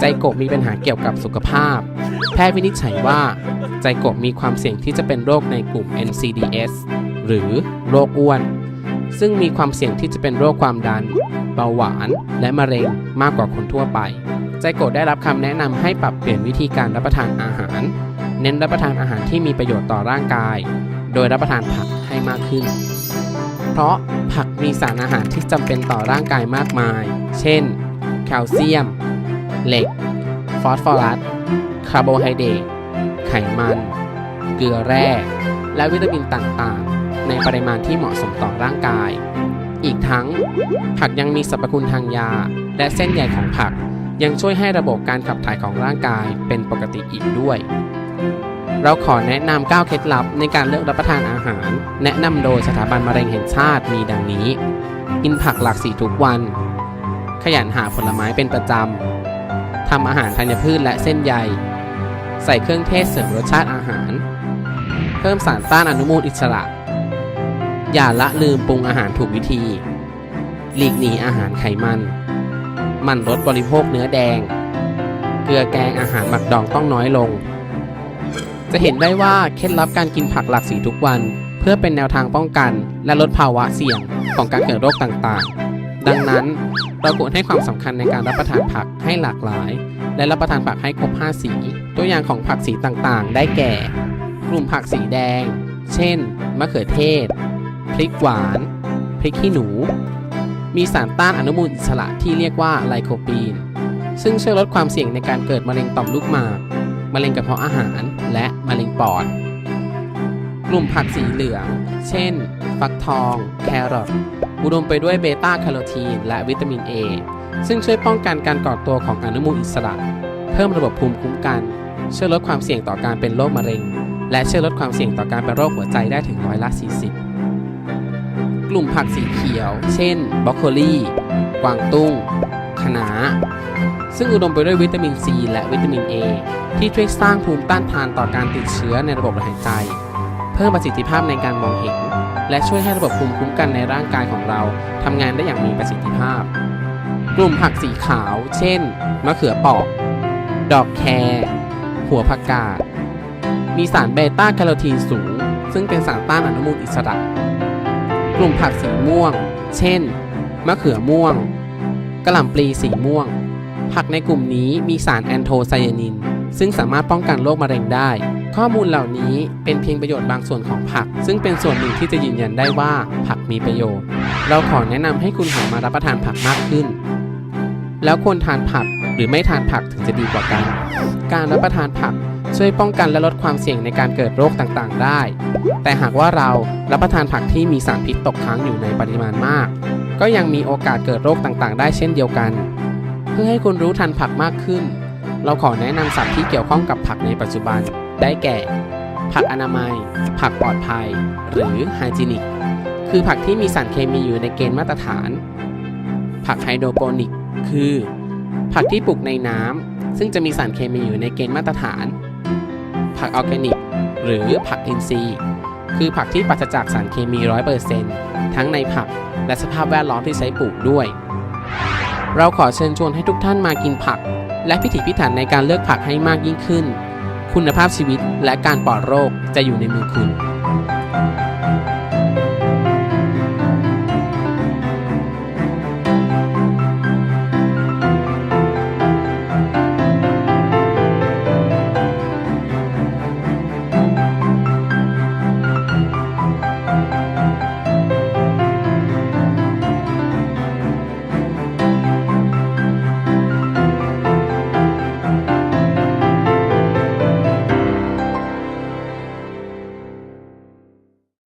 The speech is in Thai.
ใจโกะมีปัญหาเกี่ยวกับสุขภาพ แพทย์วินิจฉัยว่า ใจโกะมีความเสี่ยงที่จะเป็นโรคในกลุ่ม NCDs หรือโรคอ้วน ซึ่งมีความเสี่ยงที่จะเป็นโรคความดัน เบาหวาน และมะเร็งมากกว่าคนทั่วไป ใจโกะได้รับคำแนะนำให้ปรับเปลี่ยนวิธีการรับประทานอาหาร เน้นรับประทานอาหารที่มีประโยชน์ต่อร่างกาย โดยรับประทานผักให้มากขึ้น เพราะผักมีสารอาหารที่จำเป็นต่อร่างกายมากมาย เช่น แคลเซียม เหล็ก ฟอสฟอรัส คาร์โบไฮเดรต ไขมัน เกลือแร่ และวิตามินต่างๆ ในปริมาณที่เหมาะสมต่อร่างกาย อีกทั้ง ผักยังมีสรรพคุณทางยา และเส้นใยของผักยังช่วยให้ระบบการขับถ่ายของร่างกายเป็นปกติอีกด้วย เราขอแนะนำ9เคล็ดลับในการเลือกรับประทานอาหาร แนะนำโดยสถาบันมะเร็งแห่งชาติมีดังนี้ กินผักหลากสีทุกวัน ขยันหาผลไม้เป็นประจำ ทำอาหารธัญพืชและเส้นใย ใส่เครื่องเทศเสริมรสชาติอาหาร เพิ่มสารต้านอนุมูลอิสระ อย่าละลืมปรุงอาหารถูกวิธี หลีกหนีอาหารไขมัน มันลดบริโภคเนื้อแดง เกลือแกงอาหารหมักดองต้องน้อยลง จะเห็นได้ว่าเคล็ดลับการกินผักหลากสีทุกวัน เพื่อเป็นแนวทางป้องกัน และลดภาวะเสี่ยงของการเกิดโรคต่างๆ ดังนั้นเราควรให้ความสำคัญในการรับประทานผักให้หลากหลาย และรับประทานผักให้ครบ 5 สี ตัวอย่างของผักสีต่างๆ ได้แก่ กลุ่มผักสีแดง เช่น มะเขือเทศ พริกหวาน พริกขี้หนู มีสารต้านอนุมูลอิสระที่เรียกว่าไลโคปีน ซึ่งช่วยลดความเสี่ยงในการเกิดมะเร็งต่อมลูกหมาก มะเร็งกระเพาะอาหาร และมะเร็งปอด กลุ่มผักสีเหลือง เช่น ฟักทอง แครอท อุดมไปด้วยเบต้าแคโรทีน และวิตามิน A ซึ่งช่วยป้องกันการก่อตัวของอนุมูลอิสระ เพิ่มระบบภูมิคุ้มกัน ช่วยลดความเสี่ยงต่อการเป็นโรคมะเร็ง และช่วยลดความเสี่ยงต่อการเป็นโรคหัวใจได้ถึงร้อยละ 40 กลุ่มผักสีเขียว เช่น บรอกโคลีกวางตุ้งคะน้าซึ่งอุดมไปด้วยวิตามิน C และวิตามิน A ที่ช่วยสร้างภูมิต้านทานต่อการติดเชื้อในระบบหายใจ เพิ่มประสิทธิภาพในการมองเห็น และช่วยให้ระบบภูมิคุ้มกันในร่างกายของเราทำงานได้อย่างมีประสิทธิภาพ กลุ่มผักสีขาว เช่น มะเขือเปอกดอกแครหัวผักกาด มีสารเบต้าแคโรทีนสูง ซึ่งเป็นสารต้านอนุมูลอิสระ กลุ่มผักสีม่วง เช่น มะเขือม่วงกระหล่ำปลีสีม่วง ผักในกลุ่มนี้มีสารแอนโทไซยานิน ซึ่งสามารถป้องกันโรคมะเร็งได้ ข้อมูลเหล่านี้เป็นเพียงประโยชน์บางส่วนของผัก ซึ่งเป็นส่วนหนึ่งที่จะยืนยันได้ว่าผักมีประโยชน์ เราขอแนะนำให้คุณหันมารับประทานผักมากขึ้น แล้วควรทานผักหรือไม่ทานผักถึงจะดีกว่ากัน การรับประทานผักช่วยป้องกันและลดความเสี่ยงในการเกิดโรคต่างๆ ได้ แต่หากว่าเรารับประทานผักที่มีสารพิษตกค้างอยู่ในปริมาณมาก ก็ยังมีโอกาสเกิดโรคต่างๆ ได้เช่นเดียวกัน เพื่อให้คุณรู้ทันผักมากขึ้น เราขอแนะนำสัตว์ที่เกี่ยวข้องกับผักในปัจจุบัน ได้แก่ ผักอนามัย ผักปลอดภัย หรือไฮจีนิก คือผักที่มีสารเคมีอยู่ในเกณฑ์มาตรฐาน ผักไฮโดรโปนิก คือ ผักที่ปลูกในน้ำซึ่งจะมีสารเคมีอยู่ในเกณฑ์มาตรฐาน ผักออร์แกนิก หรือผักอินทรีย์ คือผักที่ปราศจากสารเคมี 100%ทั้งในผักและสภาพแวดล้อมที่ใช้ปลูกด้วย เราขอเชิญชวนให้ทุกท่านมากินผัก และพิถีพิถันในการเลือกผักให้มากยิ่งขึ้น คุณภาพชีวิตและการปลอดโรคจะอยู่ในมือคุณ